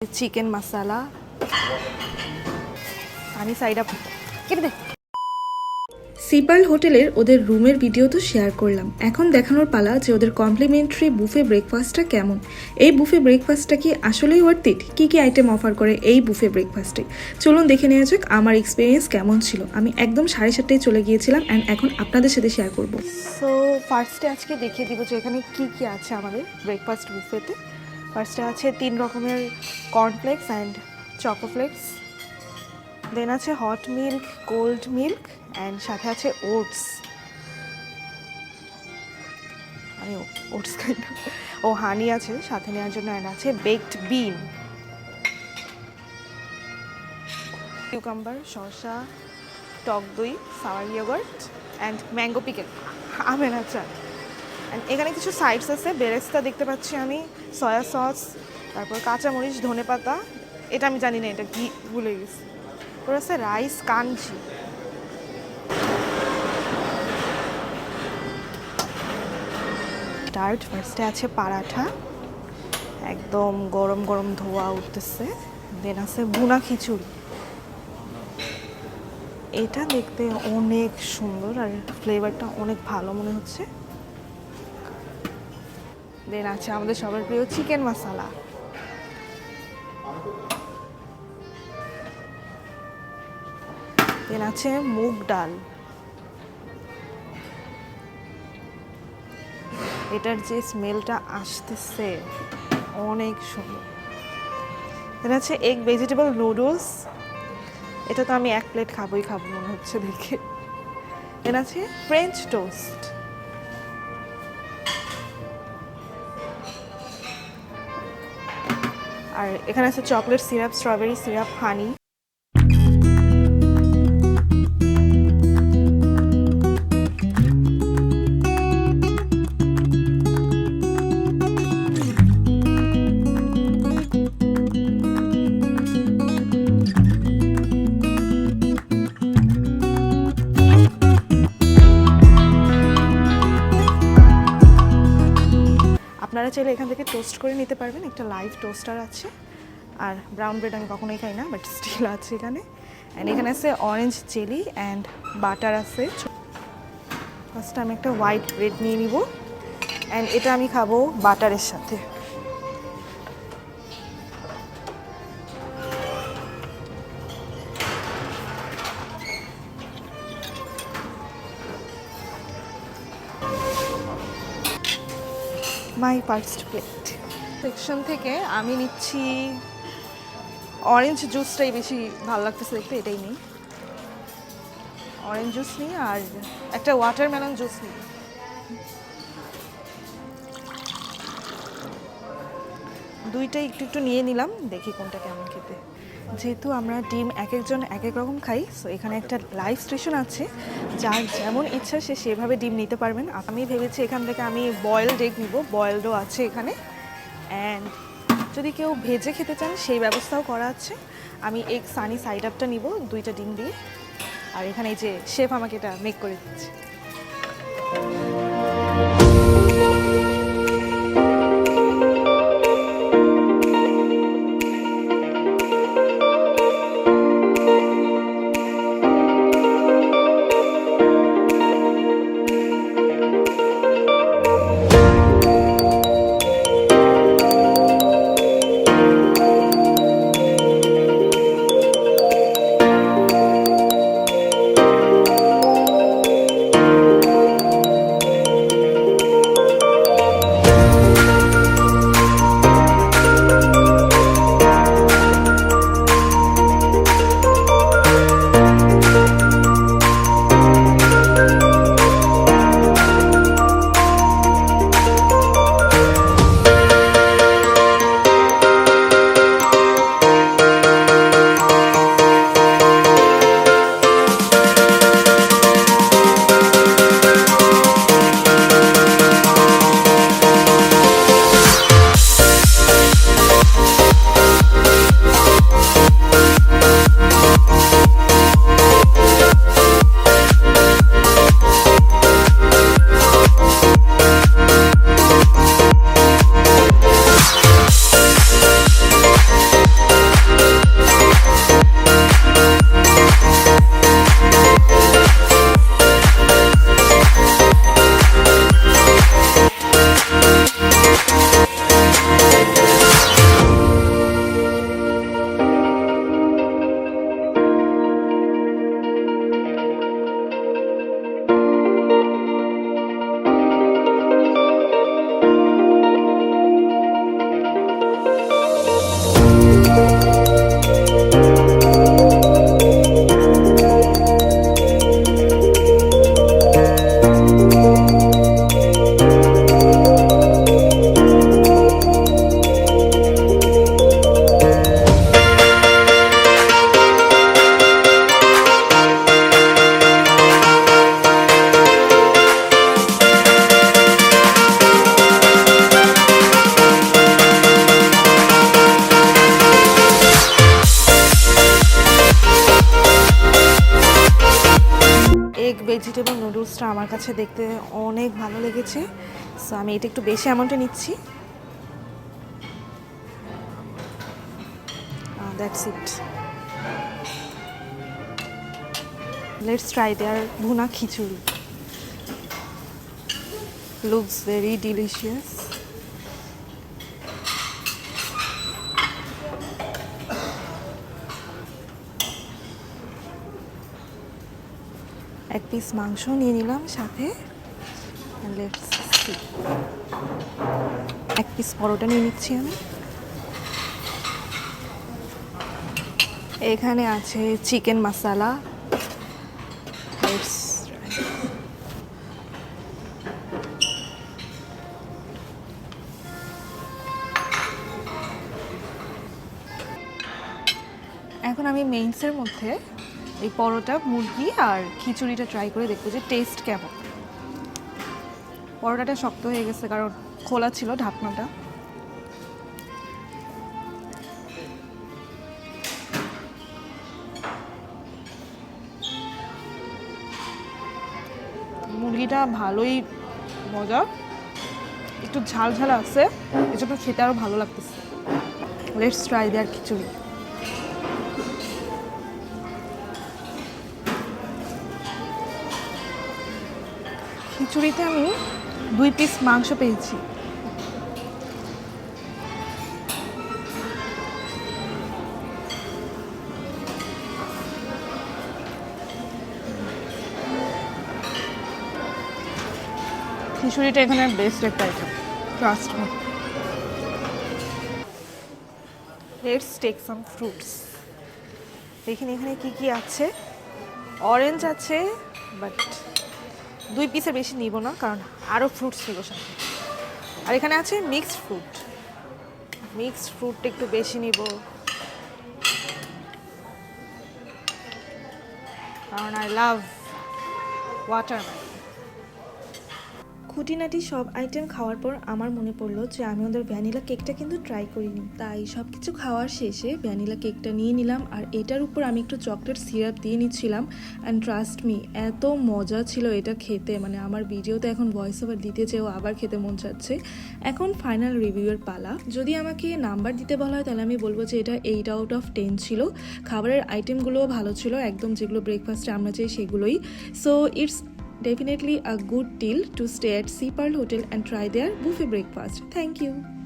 Chicken masala sunny side up কেটে দে সিপাল হোটেলের ওদের রুমের ভিডিও তো শেয়ার করলাম। এখন দেখানোর পালা যে ওদের কমপ্লিমেন্টারি বুফে ব্রেকফাস্টটা কেমন। এই বুফে ব্রেকফাস্টটা কি আসলেই ওয়ার্থ ইট কী কী আইটেম অফার করে এই বুফে ব্রেকফাস্টে চলুন দেখে নেওয়া যাক আমার এক্সপিরিয়েন্স কেমন ছিল। আমি একদম সাড়ে সাতটায় চলে গিয়েছিলাম অ্যান্ড এখন আপনাদের সাথে শেয়ার করব। সো ফার্স্টে আজকে দেখিয়ে দিব যে এখানে কী কী আছে আমাদের ব্রেকফাস্ট বুফেতে ফার্স্টে আছে তিন রকমের কর্নফ্লেক্স অ্যান্ড চকোফ্লেক্স দেন আছে hot milk cold milk and সাথে আছে ওটস আমি ওটস খাই ও হানি আছে, সাথে নেওয়ার জন্য অ্যান্ড আছে বেকড বিন কিউকাম্বার শসা, টক দই sour yogurt and mango pickle আমের আচার। এখানে কিছু সাইডস আছে, বেরেস্তা দেখতে পাচ্ছি আমি সয়া সস তারপর কাঁচামরিচ, ধনে পাতা। এটা আমি জানি না, এটা কি ভুলে গেছি। ওর আছে রাইস কাঞ্জি স্টার্ট ফার্স্টে আছে পারাঠা। একদম গরম গরম ধোয়া উঠতেছে। দেন আছে বুনা খিচুড়ি। এটা দেখতে অনেক সুন্দর আর ফ্লেভারটা অনেক ভালো মনে হচ্ছে। দেন আছে আমাদের সবার প্রিয় চিকেন মশালা। দেন আছে মুগ ডাল। এটার যে স্মেলটা আসতেছে, অনেক সুন্দর। দেন আছে এগ ভেজিটেবল নুডলস এটা তো আমি এক প্লেট খাবোই খাব মনে হচ্ছে দেখে। দেন আছে ফ্রেঞ্চ টোস্ট আর এখানে আছে chocolate syrup strawberry syrup honey আপনারা চাইলে এখান থেকে টোস্ট করে নিতে পারবেন। একটা লাইভ টোস্টার আছে। আর ব্রাউন ব্রেড আমি কখনোই খাই না বাট স্টিল আছে এখানে। অ্যান্ড এখানে আছে অরেঞ্জ চিলি অ্যান্ড বাটার আছে। ফার্স্ট আমি একটা হোয়াইট ব্রেড নিয়ে নিব। অ্যান্ড এটা আমি খাব বাটারের সাথে। My first plate. সেকশন থেকে আমি নিচ্ছি অরেঞ্জ জুসটাই বেশি ভালো লাগতেছে দেখতে, এটাই নিই। অরেঞ্জ জুস নিই আর একটা ওয়াটারমেলন জুস নিই। দুইটাই একটু একটু নিয়ে নিলাম, দেখি কোনটা কেমন খেতে। যেহেতু আমরা ডিম এক একজন এক এক রকম খাই সো এখানে একটা লাইভ স্টেশন আছে। যার যেমন ইচ্ছা সে সেভাবে ডিম নিতে পারবেন। আমি ভেবেছি এখান থেকে আমি বয়েলড এগ নিব বয়েলডও আছে এখানে। অ্যান্ড যদি কেউ ভেজে খেতে চান, সেই ব্যবস্থাও করা আছে। আমি এগ সানি সাইড আপটা নিব, দুইটা ডিম দিয়ে। আর এখানে এই যে শেফ আমাকে এটা মেক করে দিচ্ছে। আমার কাছে দেখতে অনেক ভালো লেগেছে। সো আমি এটা একটু বেশি অ্যামাউন্টে নিচ্ছি। That's it let's try there bhuna khichuri looks very delicious এক পিস মাংস নিয়ে নিলাম সাথে। লেটস এক পিস পরোটা নিয়ে নিচ্ছি আমি। এখানে আছে চিকেন মশালা এখন আমি মেইনসের মধ্যে এই পরোটা, মুরগি আর খিচুড়িটা ট্রাই করে দেখব যে টেস্ট কেমন। পরোটাটা শক্ত হয়ে গেছে কারণ খোলা ছিল ঢাকনাটা। মুরগিটা ভালোই মজা। একটু ঝাল ঝাল আছে, এজন্য খেতে আরও ভালো লাগতেছে। Let's try their khichuri. খিচুড়িতে আমি দুই পিস মাংস পেয়েছি। খিচুড়িটা এখানে বেস্ট একটা item trust me let's take some fruits এখানে এখানে কি কি আছে। অরেঞ্জ আছে বাট দুই পিসের বেশি নিব না, কারণ আরও ফ্রুটস নিব সাথে। আর এখানে আছে মিক্সড ফ্রুট মিক্সড ফ্রুটটা একটু বেশি নিব। কারণ আই লাভ ওয়াটারমেলন খুঁটিনাটি সব আইটেম খাওয়ার পর আমার মনে পড়ল যে আমি ওদের ভ্যানিলা কেকটা কিন্তু ট্রাই করিনি। তাই সব কিছু খাওয়ার শেষে ভ্যানিলা কেকটা নিয়ে নিলাম আর এটার উপর আমি একটু চকলেট সিরাপ দিয়ে নিচ্ছিলাম। অ্যান্ড ট্রাস্ট মি এত মজা ছিল এটা খেতে। মানে আমার ভিডিওতে এখন ভয়েস ওভার দিতে চেয়েও আবার খেতে মন চাচ্ছে। এখন ফাইনাল রিভিউয়ের পালা। যদি আমাকে নাম্বার দিতে বলা হয়, তাহলে আমি বলব যে এটা এইট আউট অফ টেন ছিল। খাবারের আইটেমগুলোও ভালো ছিল, একদম যেগুলো ব্রেকফাস্টে আমরা চাই সেগুলোই। So it's definitely a good deal to stay at Sea Pearl Hotel and try their buffet breakfast. Thank you.